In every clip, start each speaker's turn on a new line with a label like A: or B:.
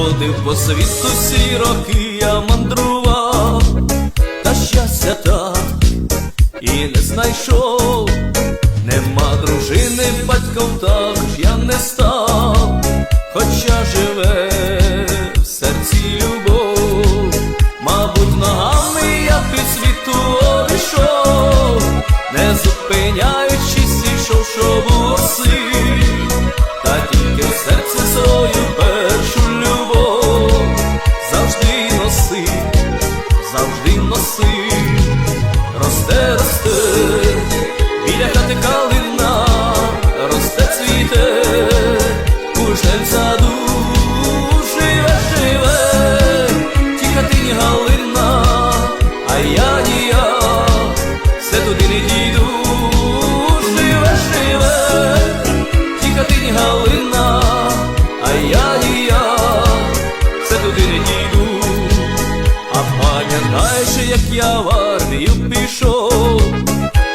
A: Ходив по світу всі роки, я мандрував, та щастя так і не знайшов, нема дружини, батьком також завжди росте, росте, біля хати калина, росте цвіте, кожен саду живе, живе, ті хатині галина, а я ніяк, все туди не дійду, армію пішов,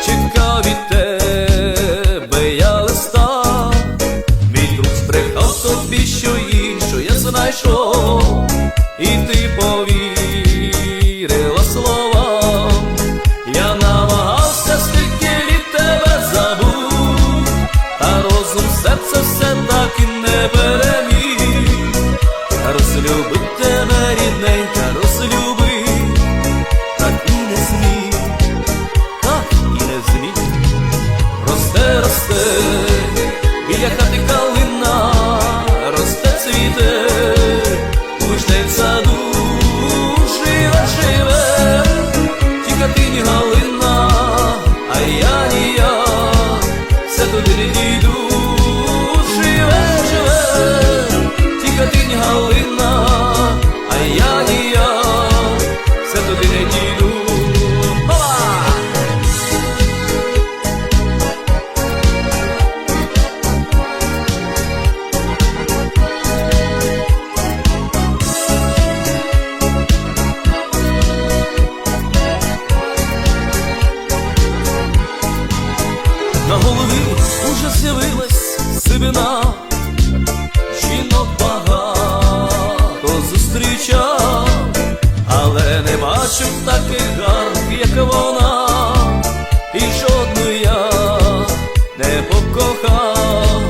A: чекав від тебе я листа, мій друг збрехав тобі, що іншу я знайшов, і ти повірила словам, я намагався стільки від тебе забути, та розум серце все так і не переміг. Розлюби тебе, рідненька, Росте, біля хати калина, росте цвіте, вишневім саду живе, живе, ті хатині галина, з'явилась сивина, жінок багато зустрічав, але не бачив таких гарних, як вона, і жодну я не покохав,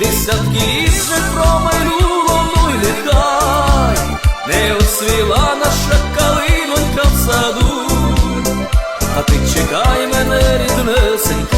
A: десятки інших промайнуло, ну й нехай. Не освіла наша калинонька в саду. А ти чекай мене, ріднесенька,